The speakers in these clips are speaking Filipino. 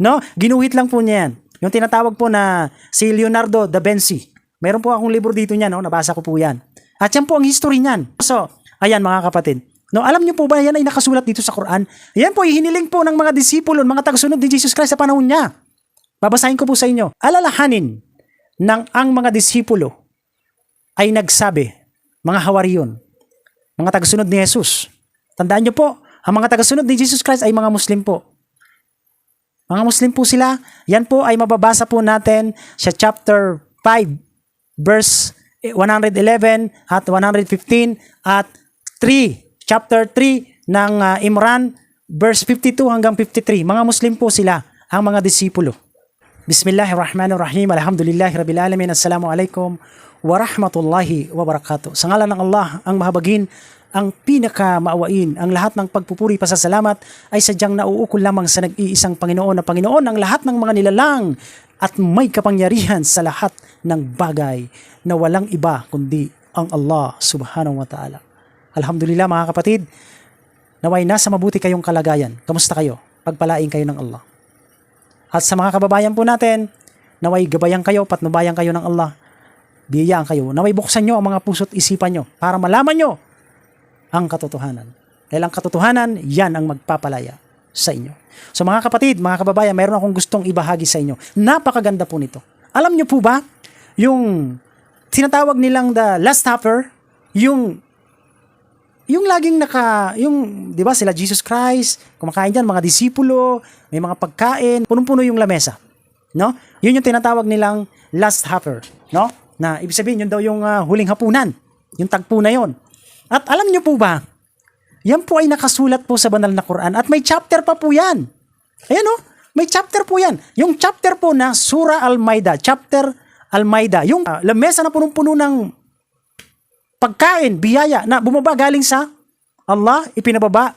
No? Ginuhit lang po niya yan. Yung tinatawag po na si Leonardo da Vinci. Meron po akong libro dito niya, no? Nabasa ko po yan. At yan po ang history niyan. So, ayan mga kapatid. No, alam niyo po ba yan ay nakasulat dito sa Quran? Yan po ihiniling po ng mga disipulo, mga tagasunod ni Jesus Christ sa panahon niya. Babasahin ko po sa inyo. Alalahanin ng ang mga disipulo ay nagsabi, mga hawariyon, mga tagasunod ni Jesus. Tandaan niyo po, ang mga tagasunod ni Jesus Christ ay mga Muslim po. Mga Muslim po sila. Yan po ay mababasa po natin sa chapter 5, verse 111 at 115 at 3, chapter 3 ng uh, Imran, verse 52 hanggang 53. Mga Muslim po sila, ang mga disipulo. Bismillahirrahmanirrahim. Alhamdulillahi rabbil alamin. Assalamu alaikum wa rahmatullahi. Sa ngalan ng Allah, ang mahabagin, ang pinaka maawain, ang lahat ng pagpupuri pasasalamat ay sadyang nauukol lamang sa nag-iisang Panginoon na Panginoon ang lahat ng mga nilalang at may kapangyarihan sa lahat ng bagay na walang iba kundi ang Allah subhanahu wa ta'ala. Alhamdulillah mga kapatid, naway nasa mabuti kayong kalagayan. Kamusta kayo? Pagpalain kayo ng Allah. At sa mga kababayan po natin, naway gabayan kayo, patnubayan kayo ng Allah. Biyayaan kayo. Naway buksan nyo ang mga puso't isipan nyo para malaman nyo ang katotohanan. Dahil ang katotohanan, yan ang magpapalaya sa inyo. So mga kapatid, mga kababayan, mayroon akong gustong ibahagi sa inyo. Napakaganda po nito. Alam nyo po ba, yung tinatawag nilang the last supper, yung yung laging naka, yung, di ba, sila Jesus Christ, kumakain dyan, mga disipulo, may mga pagkain, punong-puno yung lamesa. No? Yun yung tinatawag nilang last supper. No? Na, ibig sabihin, yun daw yung ah, huling hapunan. Yung tagpo na yon. At alam nyo po ba, yan po ay nakasulat po sa banal na Quran at may chapter pa po yan. Ayan o, may chapter po yan. Yung chapter po na Surah Al-Maida, chapter Al-Maida, yung ah, lamesa na punong-puno ng pagkain, biyaya na bumaba galing sa Allah, ipinababa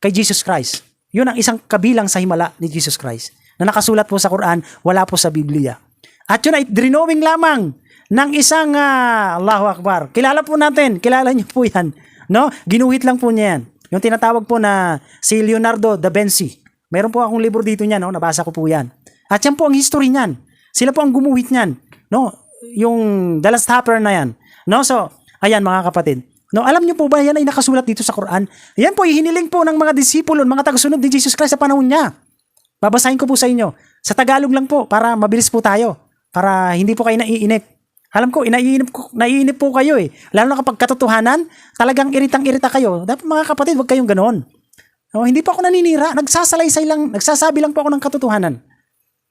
kay Jesus Christ. Yun ang isang kabilang sa himala ni Jesus Christ na nakasulat po sa Quran, wala po sa Biblia. At yun ay drinowing lamang ng isang ah, Allahu Akbar. Kilala po natin, kilala niyo po yan. No? Ginuhit lang po niya yan. Yung tinatawag po na si Leonardo da Vinci. Meron po akong libro dito niya, no? nabasa ko po yan. At yan po ang history niyan. Sila po ang gumuhit niyan. No? Yung The Last Supper na yan. No? So, ayan mga kapatid. No, alam niyo po ba yan ay nakasulat dito sa Quran? Yan po hiniling po ng mga disipulo, mga tagasunod ni Jesus Christ sa panahon niya. Babasahin ko po sa inyo. Sa Tagalog lang po para mabilis po tayo. Para hindi po kayo naiinip. Alam ko, inaiinip, ko, naiinip po kayo eh. Lalo na kapag katotohanan, talagang iritang-irita kayo. Dapat mga kapatid, huwag kayong ganoon. No, hindi po ako naninira. Nagsasalaysay lang, nagsasabi lang po ako ng katotohanan.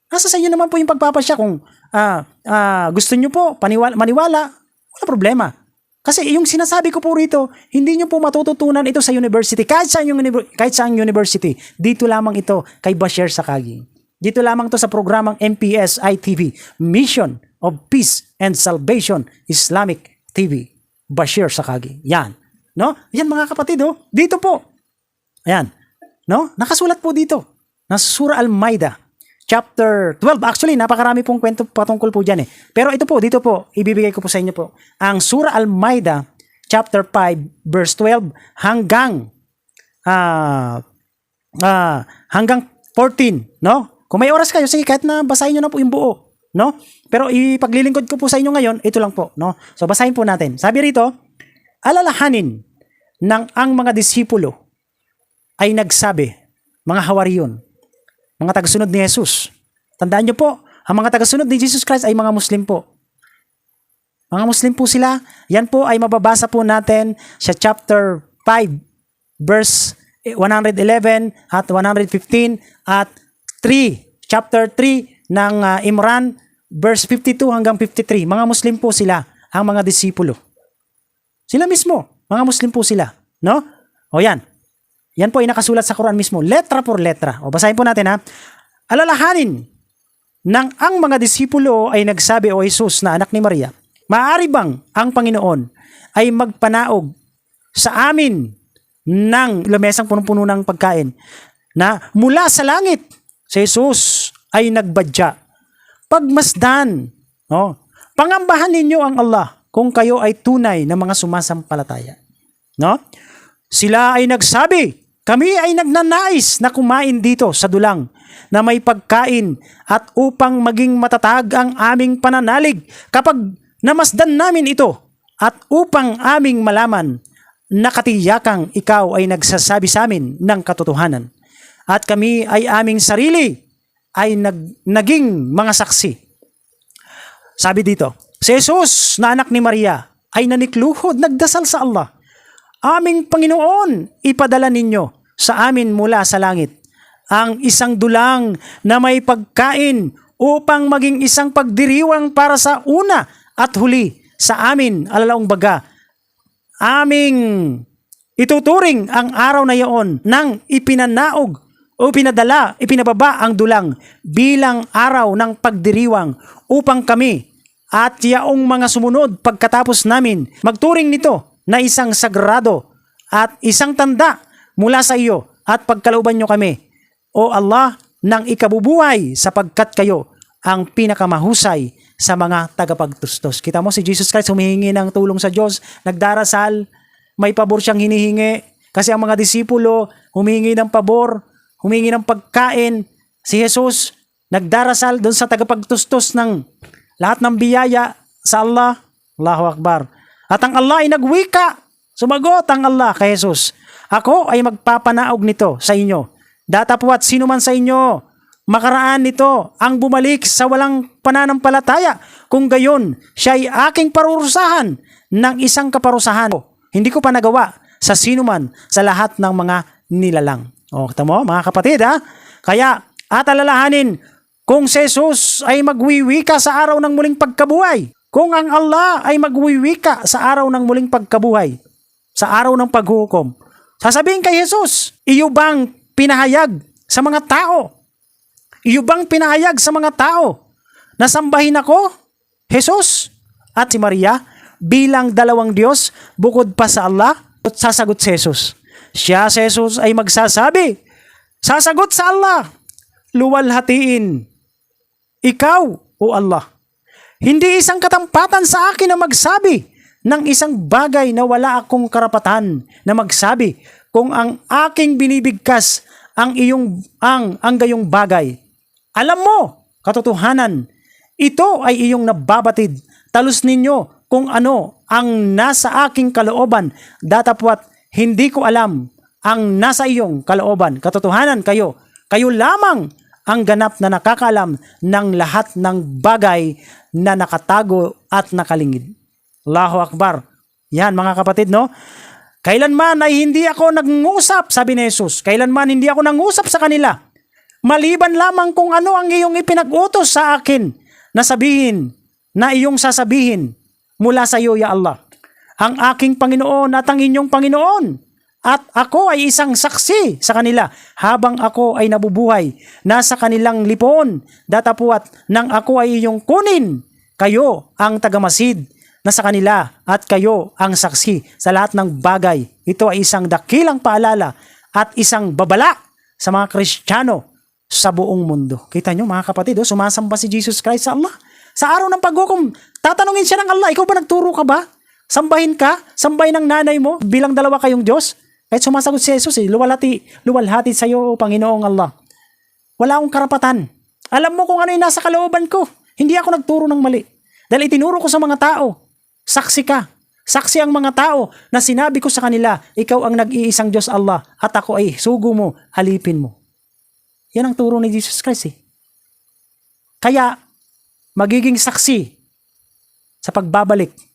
Nasa sa inyo naman po yung pagpapasya kung ah, ah, gusto nyo po paniwala, maniwala, wala problema. Kasi yung sinasabi ko po rito, hindi nyo po matututunan ito sa university. Kahit saan, yung, kahit saan university, dito lamang ito kay Bashir Sakagi. Dito lamang to sa programang MPS ITV, Mission of Peace and Salvation Islamic TV. Bashir Sakagi. Yan. No? Yan mga kapatid, oh. Dito po. Ayan. No? Nakasulat po dito. Nasa Surah Al-Maida. Chapter 12. Actually, napakarami pong kwento patungkol po dyan eh. Pero ito po, dito po, ibibigay ko po sa inyo po. Ang Surah Al-Maida, chapter 5, verse 12, hanggang ah ah hanggang 14, no? Kung may oras kayo, sige, kahit na basahin nyo na po yung buo, no? Pero ipaglilingkod ko po sa inyo ngayon, ito lang po, no? So, basahin po natin. Sabi rito, alalahanin ng ang mga disipulo ay nagsabi, mga hawariyon, mga tagasunod ni Jesus. Tandaan niyo po, ang mga tagasunod ni Jesus Christ ay mga Muslim po. Mga Muslim po sila. Yan po ay mababasa po natin sa chapter 5, verse 111 at 115 at 3, chapter 3 ng uh, Imran, verse 52 hanggang 53. Mga Muslim po sila, ang mga disipulo. Sila mismo, mga Muslim po sila. No? O yan, yan po ay nakasulat sa Quran mismo, letra por letra. O basahin po natin ha. Alalahanin ng ang mga disipulo ay nagsabi o Jesus na anak ni Maria, maaari bang ang Panginoon ay magpanaog sa amin ng lamesang punong-puno ng pagkain na mula sa langit si Jesus ay nagbadya. Pagmasdan, no? pangambahan ninyo ang Allah kung kayo ay tunay na mga sumasampalataya. No? Sila ay nagsabi, kami ay nagnanais na kumain dito sa dulang na may pagkain at upang maging matatag ang aming pananalig kapag namasdan namin ito at upang aming malaman na katiyakang ikaw ay nagsasabi sa amin ng katotohanan at kami ay aming sarili ay nag, naging mga saksi. Sabi dito, si Jesus na anak ni Maria ay nanikluhod, nagdasal sa Allah. Aming Panginoon, ipadala ninyo sa amin mula sa langit ang isang dulang na may pagkain upang maging isang pagdiriwang para sa una at huli sa amin alalaong baga. Aming ituturing ang araw na iyon nang ipinanaog o pinadala, ipinababa ang dulang bilang araw ng pagdiriwang upang kami at yaong mga sumunod pagkatapos namin magturing nito na isang sagrado at isang tanda mula sa iyo at pagkalooban nyo kami. O Allah, ng ikabubuhay sapagkat kayo ang pinakamahusay sa mga tagapagtustos. Kita mo si Jesus Christ humihingi ng tulong sa Diyos, nagdarasal, may pabor siyang hinihingi kasi ang mga disipulo humihingi ng pabor, humingi ng pagkain. Si Jesus nagdarasal doon sa tagapagtustos ng lahat ng biyaya sa Allah. Allahu Akbar. At ang Allah ay nagwika. Sumagot ang Allah kay Jesus. Ako ay magpapanaog nito sa inyo. Datapwat sino man sa inyo makaraan nito ang bumalik sa walang pananampalataya. Kung gayon, siya ay aking parurusahan ng isang kaparusahan. Hindi ko pa nagawa sa sino man sa lahat ng mga nilalang. O, kita mo, mga kapatid, ha? Kaya, at alalahanin, kung si Jesus ay magwiwika sa araw ng muling pagkabuhay, kung ang Allah ay magwiwika sa araw ng muling pagkabuhay, sa araw ng paghukom, sasabihin kay Jesus, iyo bang pinahayag sa mga tao? Iyo bang pinahayag sa mga tao na sambahin ako, Jesus at si Maria bilang dalawang Diyos bukod pa sa Allah? At sasagot si Jesus. Siya si Jesus ay magsasabi, sasagot sa Allah, luwalhatiin, ikaw o Allah. Hindi isang katampatan sa akin na magsabi ng isang bagay na wala akong karapatan na magsabi kung ang aking binibigkas ang iyong ang ang gayong bagay. Alam mo, katotohanan, ito ay iyong nababatid. Talos ninyo kung ano ang nasa aking kalooban. Datapwat, hindi ko alam ang nasa iyong kalooban. Katotohanan kayo. Kayo lamang ang ganap na nakakalam ng lahat ng bagay na nakatago at nakalingid. Allahu Akbar. Yan mga kapatid, no? Kailanman ay hindi ako nangusap, sabi ni Jesus. Kailanman hindi ako nangusap sa kanila. Maliban lamang kung ano ang iyong ipinag-utos sa akin na sabihin, na iyong sasabihin mula sa iyo, Ya Allah. Ang aking Panginoon at ang inyong Panginoon. At ako ay isang saksi sa kanila habang ako ay nabubuhay. Nasa kanilang lipon, datapuat nang ako ay iyong kunin. Kayo ang tagamasid na sa kanila at kayo ang saksi sa lahat ng bagay. Ito ay isang dakilang paalala at isang babala sa mga Kristiyano sa buong mundo. Kita nyo mga kapatid, oh, sumasamba si Jesus Christ sa Allah. Sa araw ng paghukom, tatanungin siya ng Allah, ikaw ba nagturo ka ba? Sambahin ka? Sambahin ng nanay mo bilang dalawa kayong Diyos? Kahit sumasagot si Jesus, eh, luwalhati, luwalhati sa iyo, Panginoong Allah. Wala akong karapatan. Alam mo kung ano yung nasa kalooban ko. Hindi ako nagturo ng mali. Dahil itinuro ko sa mga tao. Saksi ka. Saksi ang mga tao na sinabi ko sa kanila, ikaw ang nag-iisang Diyos Allah at ako ay sugo mo, alipin mo. Yan ang turo ni Jesus Christ eh. Kaya, magiging saksi sa pagbabalik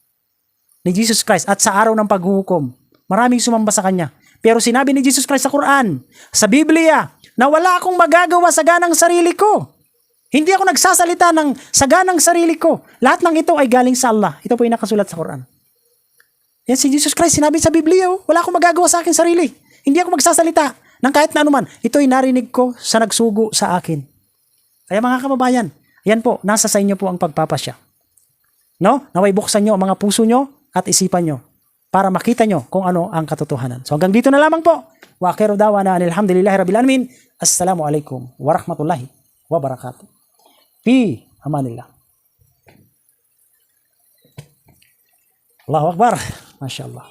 ni Jesus Christ at sa araw ng paghuhukom. Maraming sumamba sa Kanya. Pero sinabi ni Jesus Christ sa Quran, sa Biblia, na wala akong magagawa sa ganang sarili ko. Hindi ako nagsasalita ng sa ganang sarili ko. Lahat ng ito ay galing sa Allah. Ito po yung nakasulat sa Quran. Yan si Jesus Christ, sinabi sa Biblia, oh, wala akong magagawa sa akin sarili. Hindi ako magsasalita ng kahit na anuman. Ito ay narinig ko sa nagsugo sa akin. Kaya mga kababayan, yan po, nasa sa inyo po ang pagpapasya. No? Naway buksan nyo ang mga puso nyo at isipan nyo para makita nyo kung ano ang katotohanan. So hanggang dito na lamang po. Wa akhiru dawana alhamdulillahi rabbil alamin. Assalamu alaikum warahmatullahi wabarakatuh. Fi amanillah. Allahu Akbar. Masya Allah.